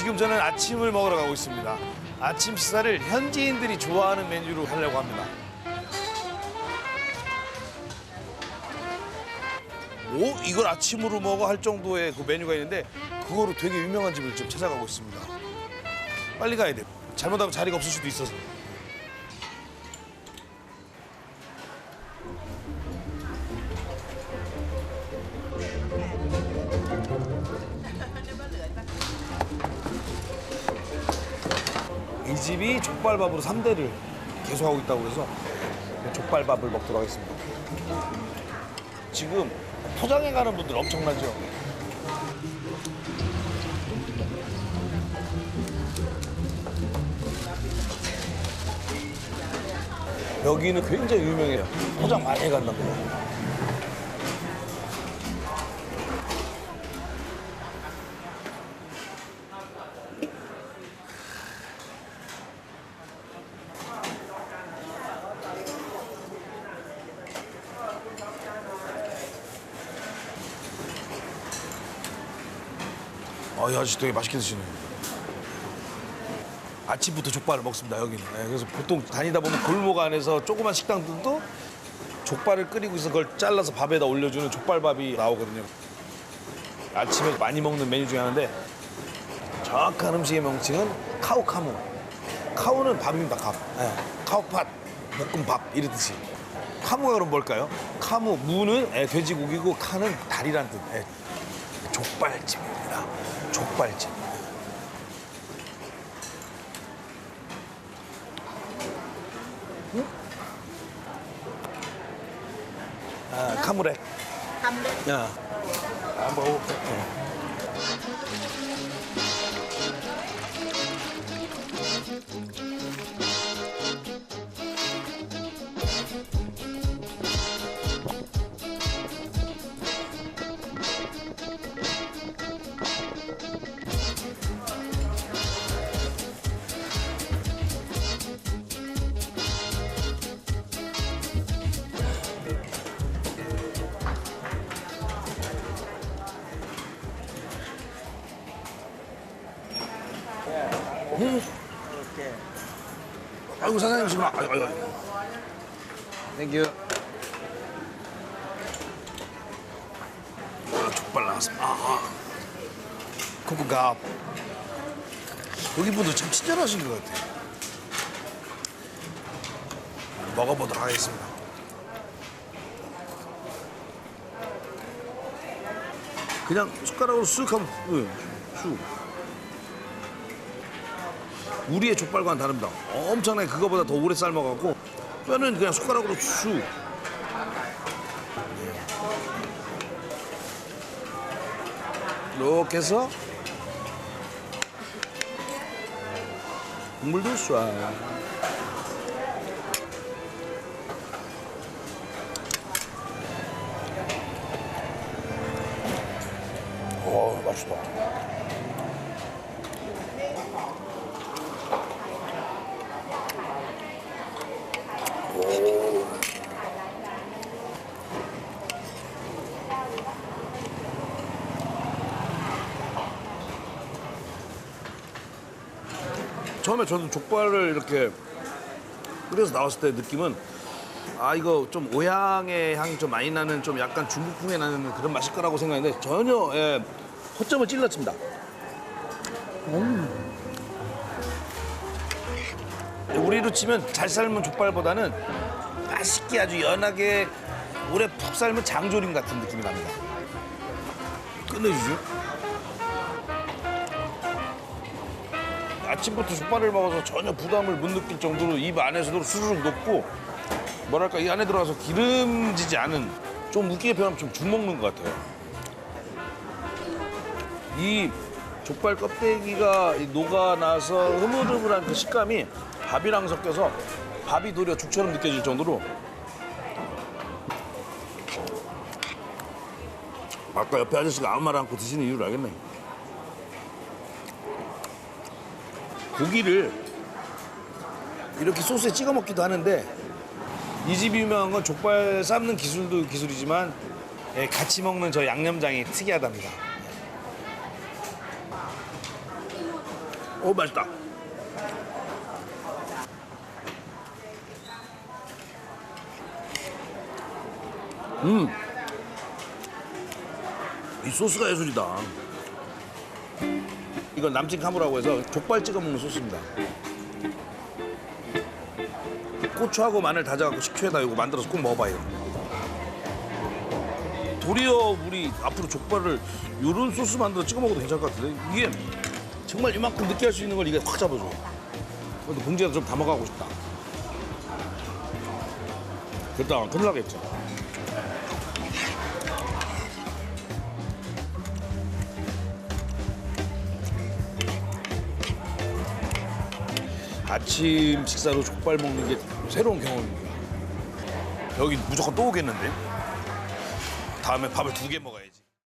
지금 저는 아침을 먹으러 가고 있습니다. 아침 식사를 현지인들이 좋아하는 메뉴로 하려고 합니다. 오, 이걸 아침으로 먹어 할 정도의 그 메뉴가 있는데 그거로 되게 유명한 집을 지금 찾아가고 있습니다. 빨리 가야 돼. 잘못하면 자리가 없을 수도 있어서. 이 집이 족발밥으로 삼대를 계속하고 있다고 그래서 족발밥을 먹도록 하겠습니다. 지금 포장해 가는 분들 엄청나죠? 여기는 굉장히 유명해요. 포장 많이 해간다고. 아, 이 아저씨 되게 맛있게 드시네. 아침부터 족발을 먹습니다, 여기는. 예, 그래서 보통 다니다 보면 골목 안에서 조그만 식당들도 족발을 끓이고 있어 그걸 잘라서 밥에다 올려주는 족발밥이 나오거든요. 아침에 많이 먹는 메뉴 중에 하나인데 정확한 음식의 명칭은 카우카무. 카우는 밥입니다, 밥. 예, 카우팥, 볶음밥 이러듯이. 카무가 그럼 뭘까요? 카무, 무는 예, 돼지고기고 카는 다리란 뜻. 예, 족발집입니다. 족발집. 응? 아, 카무레. 카무레? 야. 아, 먹어볼게. 어. 아이고 사장님 지금 아, 아이고 아이고. 땡큐. 아, 족발 나왔습니다. 아, 아. 코코갑. 여기 분들 참 친절하신 것 같아요. 먹어보도록 하겠습니다. 그냥 숟가락으로 쑥 하면 네, 쑥. 우리의 족발과는 다릅니다. 엄청나게 그거보다 더 오래 삶아갖고 뼈는 그냥 숟가락으로 쑥. 이렇게 해서 국물도 쏴. 오, 맛있다. 처음에 저는 족발을 이렇게 끓여서 나왔을 때 느낌은 아 이거 좀 오향의 향이 좀 많이 나는 좀 약간 중국풍이 나는 그런 맛일 거라고 생각했는데 전혀 예, 허점을 찔렀습니다. 음. 우리로 치면 잘 삶은 족발보다는 맛있게 아주 연하게 오래 푹 삶은 장조림 같은 느낌이 납니다. 끝내주죠. 아침부터 족발을 먹어서 전혀 부담을 못 느낄 정도로 입 안에서도 수르륵 녹고 뭐랄까 이 안에 들어가서 기름지지 않은 좀 웃기게 표현하면 좀 죽 먹는 것 같아요. 이 족발 껍데기가 이 녹아나서 흐물흐물한 그 식감이 밥이랑 섞여서 밥이 도리어 죽처럼 느껴질 정도로 아까 옆에 아저씨가 아무 말 않고 드시는 이유를 알겠네. 고기를 이렇게 소스에 찍어 먹기도 하는데 이 집이 유명한 건 족발 삶는 기술도 기술이지만 예, 같이 먹는 저 양념장이 특이하답니다. 오 맛있다. 음. 이 소스가 예술이다. 이건 남친 카무라고 해서 족발 찍어 먹는 소스입니다. 고추하고 마늘 다져갖고 식초에다 이거 만들어서 꼭 먹어봐요. 도리어 우리 앞으로 족발을 이런 소스 만들어 찍어 먹어도 괜찮을 것 같은데 이게 정말 이만큼 느끼할 수 있는 걸 이게 확 잡아줘. 근데 봉지에다 좀 담아가고 싶다. 됐다, 나겠지. 아침 식사로 족발 먹는 게 새로운 경험입니다. 여기 무조건 또 오겠는데? 다음에 밥을 두 개 먹어야지.